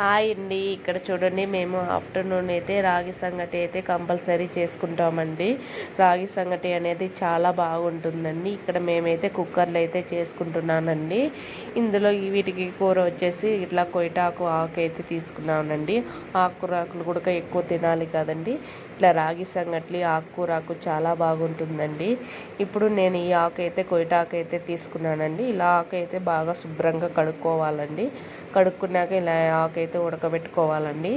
Hi అండి. ఇక్కడ చూడండి మేము ఆఫ్టర్నూన్ అయితే రాగి సంగటి అయితే కంపల్సరీ చేసుకుంటామండి. రాగి సంగటి అనేది చాలా బాగుంటుందండి. ఇక్కడ మేమైతే కుక్కర్లో అయితే చేసుకుంటున్నానండి. ఇందులో వీటికి కూర వచ్చేసి ఇట్లా కొయిటాకు ఆకు అయితే తీసుకున్నానండి. ఆకురాకులు కూడా ఎక్కువ తినాలి కదండి. ఇట్లా రాగి సంగటి ఆకుకూరాకు చాలా బాగుంటుందండి. ఇప్పుడు నేను ఈ ఆకు అయితే కొయిటాకు అయితే తీసుకున్నానండి. ఇలా ఆకు అయితే బాగా శుభ్రంగా కడుక్కోవాలండి. కడుక్కున్నాక ఇలా ఆకు అయితే ఉడకబెట్టుకోవాలండి.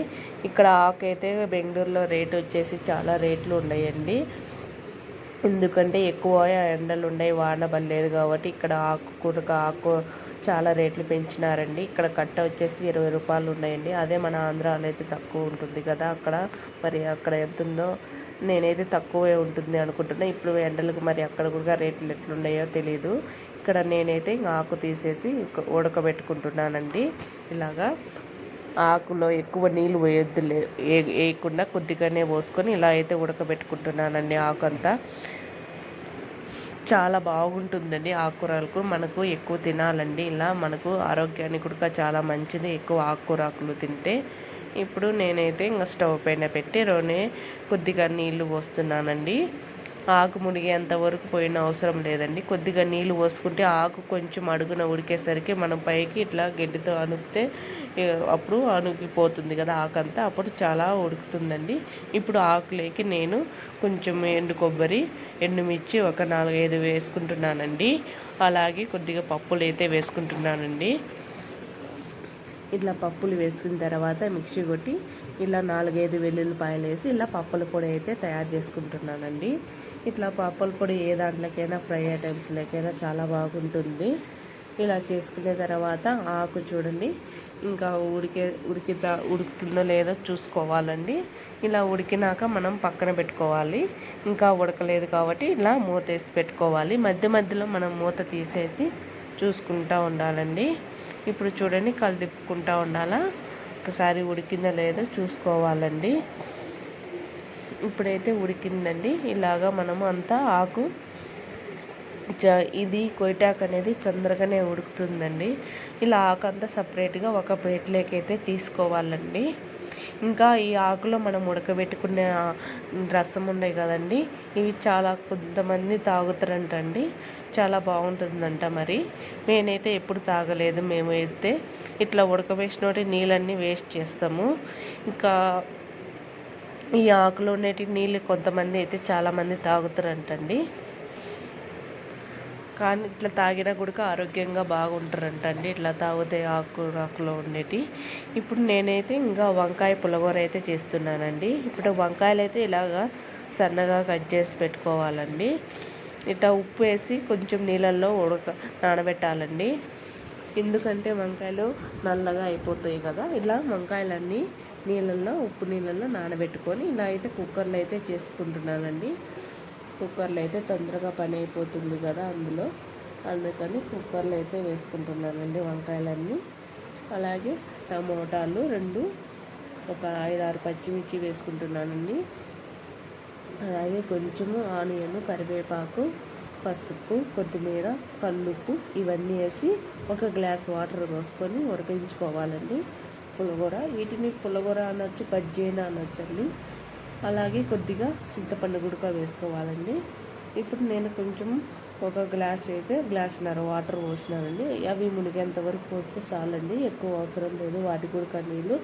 ఇక్కడ ఆకు అయితే బెంగళూరులో రేట్ వచ్చేసి చాలా రేట్లు ఉన్నాయండి. ఎందుకంటే ఎక్కువ ఎండలు ఉన్నాయి వాన పడలేదు కాబట్టి ఇక్కడ ఆకుకూరక ఆకు చాలా రేట్లు పెంచినారండి. ఇక్కడ కట్ట వచ్చేసి ఇరవై రూపాయలు ఉన్నాయండి. అదే మన ఆంధ్రాలో అయితే తక్కువ ఉంటుంది కదా అక్కడ. మరి అక్కడ ఎంత ఉందో నేనైతే తక్కువే ఉంటుంది అనుకుంటున్నా. ఇప్పుడు ఎండలకు మరి అక్కడ కూడా రేట్లు ఎట్లున్నాయో తెలియదు ఇక్కడ నేనైతే ఆకు తీసేసి ఉడకబెట్టుకుంటున్నానండి. ఇలాగా ఆకులో ఎక్కువ నీళ్ళు వేయొద్దులే వేయకుండా కొద్దిగానే పోసుకొని ఇలా అయితే ఉడకబెట్టుకుంటున్నానండి ఆకు అంతా. చాలా బాగుంటుందండి ఆకుకూరలకు. మనకు ఎక్కువ తినాలండి. ఇలా మనకు ఆరోగ్యానికి కూడా చాలా మంచిది ఎక్కువ ఆకుకూరాకులు తింటే. ఇప్పుడు నేనైతే ఇంకా స్టవ్ పైన పెట్టి రోనే కొద్దిగా నీళ్ళు పోస్తున్నానండి. ఆకు మునిగేంత వరకు పోయిన అవసరం లేదండి. కొద్దిగా నీళ్ళు పోసుకుంటే ఆకు కొంచెం అడుగున ఉడికేసరికి మనం పైకి ఇట్లా గడ్డితో అనుపితే అప్పుడు అణుగిపోతుంది కదా ఆకంతా. అప్పుడు చాలా ఉడుకుతుందండి. ఇప్పుడు ఆకులేకి నేను కొంచెం ఎండు కొబ్బరి ఎండుమిర్చి ఒక నాలుగైదు వేసుకుంటున్నానండి. అలాగే కొద్దిగా పప్పులు అయితే వేసుకుంటున్నానండి. ఇట్లా పప్పులు వేసుకున్న తర్వాత మిక్సీ కొట్టి ఇలా నాలుగైదు వెల్లుల్లిపాయలు వేసి ఇలా పప్పుల పొడి అయితే తయారు చేసుకుంటున్నానండి. ఇట్లా పాపల పొడి ఏ దాంట్లోకైనా ఫ్రై ఐటమ్స్లోకైనా చాలా బాగుంటుంది. ఇలా చేసుకునే తర్వాత ఆకు చూడండి. ఇంకా ఉడికే ఉడికిదా ఉడుకుతుందో లేదో చూసుకోవాలండి. ఇలా ఉడికినాక మనం పక్కన పెట్టుకోవాలి. ఇంకా ఉడకలేదు కాబట్టి ఇలా మూత వేసి పెట్టుకోవాలి. మధ్య మధ్యలో మనం మూత తీసేసి చూసుకుంటూ ఉండాలండి. ఇప్పుడు చూడండి కలిదిప్పుకుంటూ ఉండాలా? ఒకసారి ఉడికిందో లేదో చూసుకోవాలండి. ఇప్పుడైతే ఉడికిందండి. ఇలాగా మనము అంతా ఆకు ఇది కొయిటాక్ అనేది తొందరగానే ఉడుకుతుందండి. ఇలా ఆకు అంతా సపరేట్గా ఒక ప్లేట్లోకి అయితే తీసుకోవాలండి. ఇంకా ఈ ఆకులో మనం ఉడకబెట్టుకునే రసం ఉండే కదండి ఇవి చాలా కొంతమంది తాగుతారంటండి. చాలా బాగుంటుందంట మరి. నేనైతే ఎప్పుడు తాగలేదు మేము అయితే ఇట్లా ఉడకబెట్టినోటి నీళ్ళన్నీ వేస్ట్ చేస్తాము. ఇంకా ఈ ఆకులో ఉండేటి నీళ్ళు కొంతమంది అయితే చాలామంది తాగుతారంటండి. కానీ ఇట్లా తాగినా కూడా ఆరోగ్యంగా బాగుంటారంటండి. ఇట్లా తాగితే ఆకు ఆకులో ఉండేటి. ఇప్పుడు నేనైతే ఇంకా వంకాయ పులగూర అయితే చేస్తున్నానండి. ఇప్పుడు వంకాయలు అయితే ఇలాగా సన్నగా కట్ చేసి పెట్టుకోవాలండి. ఇట్లా ఉప్పు వేసి కొంచెం నీళ్ళల్లో ఉడక నానబెట్టాలండి. ఎందుకంటే వంకాయలు నల్లగా అయిపోతాయి కదా. ఇలా వంకాయలన్నీ నీళ్ళల్లో ఉప్పు నీళ్ళల్లో నానబెట్టుకొని ఇలా అయితే కుక్కర్లో అయితే చేసుకుంటున్నానండి. కుక్కర్లో అయితే తొందరగా పని అయిపోతుంది కదా అందులో. అందుకని కుక్కర్లో అయితే వేసుకుంటున్నానండి వంకాయలన్నీ. అలాగే టమోటాలు రెండు ఒక ఐదారు పచ్చిమిర్చి వేసుకుంటున్నానండి. అలాగే కొంచెము ఆనియన్ కరివేపాకు పసుపు కొత్తిమీర కల్లుప్పు ఇవన్నీ వేసి ఒక గ్లాస్ వాటర్ పోసుకొని ఉడికించుకోవాలండి. పులగూర వీటిని పులగూర అనొచ్చు బజ్జీ అయినా అనొచ్చండి అలాగే కొద్దిగా చింతపండు గుడక వేసుకోవాలండి. ఇప్పుడు నేను కొంచెం ఒక గ్లాస్ అయితే గ్లాస్న్నర వాటర్ పోసినానండి. అవి మునిగేంత వరకు పోస్తే చాలండి. ఎక్కువ అవసరం లేదు వాటి గుడక నీళ్ళు.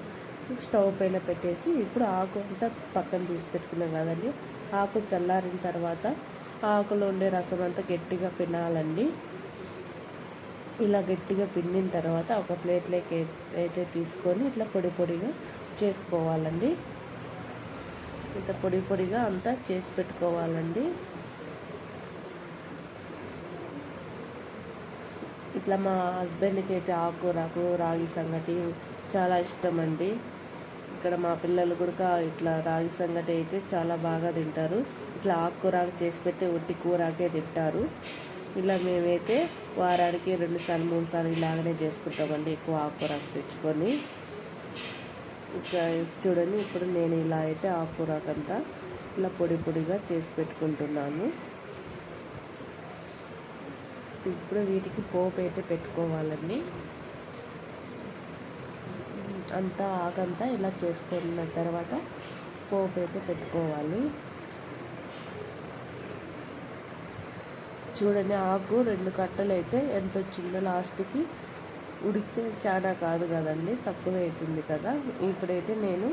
స్టవ్ పైన పెట్టేసి ఇప్పుడు ఆకు అంతా పక్కన తీసి పెట్టుకున్నాం కదండి. ఆకు చల్లారిన తర్వాత ఆకులో ఉండే రసం అంతా గట్టిగా పినాలండి ఇలా గట్టిగా పిండిన తర్వాత ఒక ప్లేట్లోకి అయితే తీసుకొని ఇట్లా పొడి పొడిగా చేసుకోవాలండి. ఇంత పొడి పొడిగా అంతా చేసి పెట్టుకోవాలండి. ఇట్లా మా హస్బెండ్కి అయితే ఆకుకూరకు రాగి సంగటి చాలా ఇష్టం అండి ఇక్కడ మా పిల్లలు కూడా ఇట్లా రాగి సంగటి అయితే చాలా బాగా తింటారు. ఇట్లా ఆకుకూరకు చేసి పెట్టి ఉట్టి కూరాకే తింటారు. ఇలా మేమైతే వారానికి రెండు సార్లు మూడు సార్లు ఇలాగనే చేసుకుంటామండి. ఎక్కువ ఆకుకూరకు తెచ్చుకొని. ఇంకా చూడండి ఇప్పుడు నేను ఇలా అయితే ఆకుకూరకంతా ఇలా పొడి పొడిగా చేసి పెట్టుకుంటున్నాను. ఇప్పుడు వీటికి పోపు అయితే పెట్టుకోవాలండి. అంతా ఆకంతా ఇలా చేసుకున్న తర్వాత పోపు అయితే పెట్టుకోవాలి. చూడండి ఆకు రెండు కట్టలు అయితే ఎంత వచ్చిందో లాస్ట్కి. ఉడికితే చాలా కాదు కదండి తక్కువ అవుతుంది కదా. ఇప్పుడైతే నేను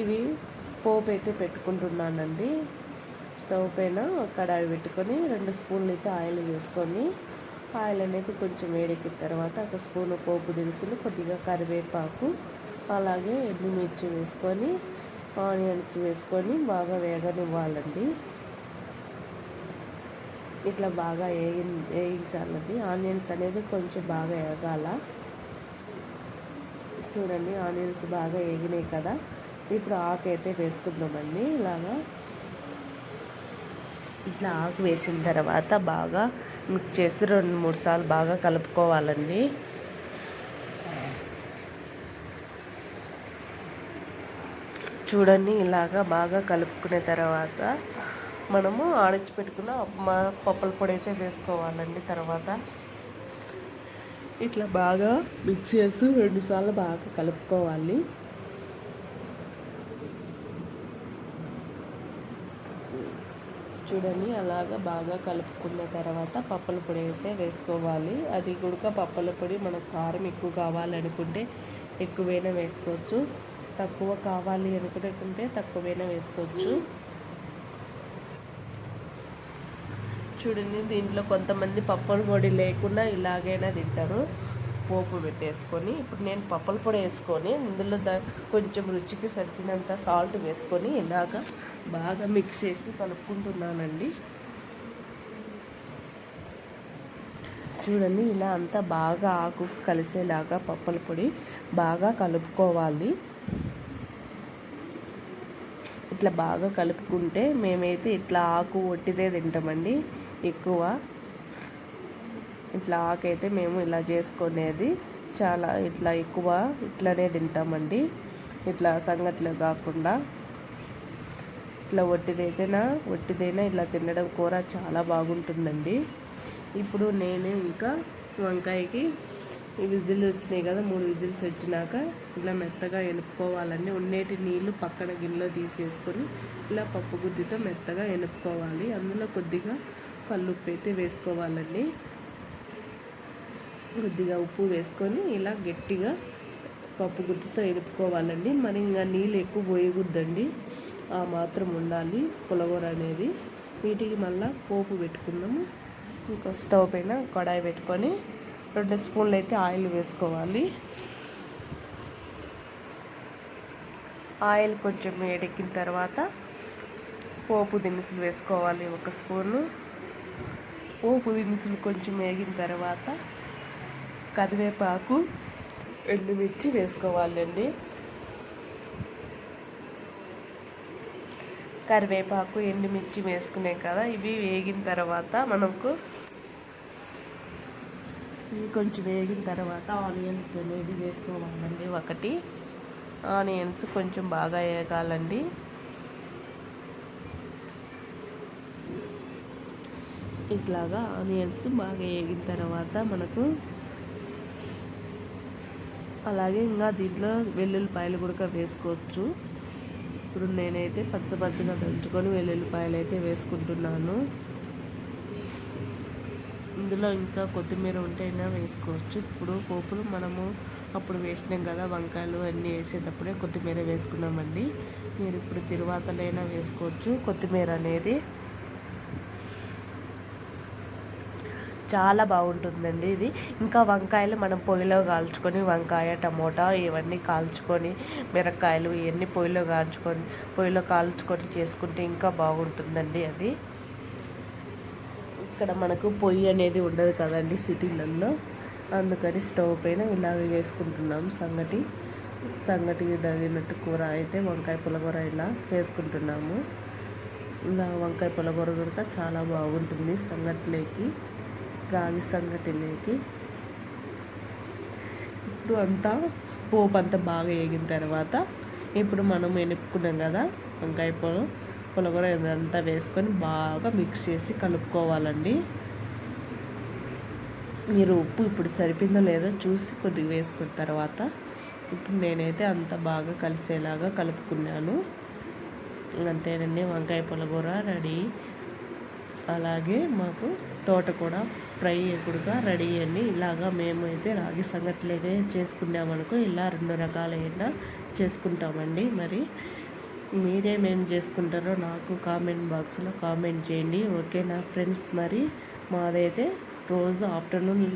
ఇవి పోపు అయితే పెట్టుకుంటున్నానండి. స్టవ్ పైన కడాయి పెట్టుకొని రెండు స్పూన్లు అయితే ఆయిల్ వేసుకొని ఆయిల్ అనేది కొంచెం వేడెక్కిన తర్వాత ఒక స్పూన్ పోపు దినుసులు కొద్దిగా కరివేపాకు అలాగే ఎండుమిర్చి వేసుకొని ఆనియన్స్ వేసుకొని బాగా వేగనివ్వాలండి. ఇట్లా బాగా వేగి వేయించాలండి ఆనియన్స్ అనేది కొంచెం బాగా వేగాల చూడండి ఆనియన్స్ బాగా వేగినాయి కదా. ఇప్పుడు ఆకు అయితే వేసుకుందామండి ఇలాగా. ఇట్లా ఆకు వేసిన తర్వాత బాగా మిక్స్ చేసి రెండు మూడు సార్లు బాగా కలుపుకోవాలండి. చూడండి ఇలాగా బాగా కలుపుకునే తర్వాత మనము ఆడించి పెట్టుకున్న మా పప్పుల పొడి అయితే వేసుకోవాలండి తర్వాత. ఇట్లా బాగా మిక్స్ చేస్తూ రెండుసార్లు బాగా కలుపుకోవాలి. చూడండి అలాగా బాగా కలుపుకున్న తర్వాత పప్పుల పొడి అయితే వేసుకోవాలి. అది కూడా పప్పుల పొడి మనకు కారం ఎక్కువ కావాలనుకుంటే ఎక్కువైనా వేసుకోవచ్చు. తక్కువ కావాలి అనుకుంటే తక్కువైనా వేసుకోవచ్చు. చూడండి దీంట్లో కొంతమంది పప్పుల పొడి లేకుండా ఇలాగైనా తింటారు. పోపు పెట్టేసుకొని ఇప్పుడు నేను పప్పుల పొడి వేసుకొని ఇందులో ద కొంచెం రుచికి సరిపినంత సాల్ట్ వేసుకొని ఇలాగ బాగా మిక్స్ చేసి కలుపుకుంటున్నానండి. చూడండి ఇలా అంతా బాగా ఆకు కలిసేలాగా పప్పుల పొడి బాగా కలుపుకోవాలి. ఇట్లా బాగా కలుపుకుంటే మేమైతే ఇట్లా ఆకు ఒట్టిదే తింటామండి. ఎక్కువ. ఇట్లా ఆకైతే మేము ఇలా చేసుకునేది చాలా ఇట్లా ఎక్కువ ఇట్లానే తింటామండి. ఇట్లా సంగట్లు కాకుండా. ఇట్లా ఒట్టిదైతేనా ఒట్టిదైనా ఇట్లా తినడం కూర చాలా బాగుంటుందండి. ఇప్పుడు నేను ఇంకా వంకాయకి విజిల్ వచ్చినాయి కదా మూడు విజిల్స్ వచ్చినాక ఇలా మెత్తగా ఎనుపుకోవాలండి ఉండేటి నీళ్ళు పక్కన గిన్నెలో తీసేసుకొని ఇలా పప్పు గుద్దితో మెత్తగా ఎనుపుకోవాలి అందులో కొద్దిగా కల్లుప్పు అయితే వేసుకోవాలండి. కొద్దిగా ఉప్పు వేసుకొని ఇలా గట్టిగా పప్పు గుడ్డుతో ఎనుపుకోవాలండి మరి ఇంకా నీళ్ళు ఎక్కువ పోయకూడదండి. ఆ మాత్రం ఉండాలి పులగూర అనేది. వీటికి మళ్ళీ పోపు పెట్టుకుందాము. ఇంకా స్టవ్ పైన కడాయి పెట్టుకొని రెండు స్పూన్లు అయితే ఆయిల్ వేసుకోవాలి. ఆయిల్ కొంచెం వేడెక్కిన తర్వాత పోపు దినుసులు వేసుకోవాలి ఒక స్పూను. పోపు దినుసులు కొంచెం వేగిన తర్వాత కరివేపాకు ఎండుమిర్చి వేసుకోవాలండి. కరివేపాకు ఎండుమిర్చి వేసుకునే కదా ఇవి వేగిన తర్వాత మనకు ఇవి కొంచెం వేగిన తర్వాత ఆనియన్స్ అనేది వేసుకోవాలండి. ఒకటి ఆనియన్స్ కొంచెం బాగా వేగాలండి. ఇట్లాగా ఆనియన్స్ బాగా వేగిన తర్వాత మనకు అలాగే ఇంకా దీంట్లో వెల్లుల్లిపాయలు కూడా వేసుకోవచ్చు. ఇప్పుడు నేనైతే పచ్చ పచ్చగా దంచుకొని వెల్లుల్లిపాయలు అయితే వేసుకుంటున్నాను. ఇందులో ఇంకా కొత్తిమీర ఉంటేనా వేసుకోవచ్చు. ఇప్పుడు పోపులు మనము అప్పుడు వేసినాం కదా వంకాయలు అన్నీ వేసేటప్పుడే కొత్తిమీర వేసుకున్నామండి. మీరు ఇప్పుడు తిరువాతలైనా వేసుకోవచ్చు. కొత్తిమీర అనేది చాలా బాగుంటుందండి ఇది. ఇంకా వంకాయలు మనం పొయ్యిలో కాల్చుకొని వంకాయ టమోటా ఇవన్నీ కాల్చుకొని మిరకాయలు ఇవన్నీ పొయ్యిలో కాల్చుకొని పొయ్యిలో కాల్చుకొని చేసుకుంటే ఇంకా బాగుంటుందండి అది. ఇక్కడ మనకు పొయ్యి అనేది ఉండదు కదండి సిటీలలో. అందుకని స్టవ్ పైన ఇలాగ చేసుకుంటున్నాం సంగటి. సంగటికి తగినట్టు కూర అయితే వంకాయ పులగూర ఇలా చేసుకుంటున్నాము. ఇలా వంకాయ పులగూర కూడా చాలా బాగుంటుంది సంగటిలోకి. రాగి సంఘటనకి ఇప్పుడు అంతా పోపు అంతా బాగా వేగిన తర్వాత ఇప్పుడు మనం ఎనుపుకున్నాం కదా వంకాయ పొలం పులగూర ఇదంతా వేసుకొని బాగా మిక్స్ చేసి కలుపుకోవాలండి. మీరు ఉప్పు ఇప్పుడు సరిపోయిందో లేదో చూసి కొద్దిగా వేసుకున్న తర్వాత ఇప్పుడు నేనైతే అంత బాగా కలిసేలాగా కలుపుకున్నాను. అంతేనండి వంకాయ పులగూర రెడీ. అలాగే మాకు తోట కూడా ఫ్రై కూడా రెడీ అండి ఇలాగా మేమైతే రాగి సంగట్లేనే చేసుకున్నామనుకో ఇలా రెండు రకాలైన చేసుకుంటామండి. మరి మీరేమేం చేసుకుంటారో నాకు కామెంట్ బాక్స్లో కామెంట్ చేయండి. ఓకేనా ఫ్రెండ్స్? మరి మాదైతే రోజు ఆఫ్టర్నూన్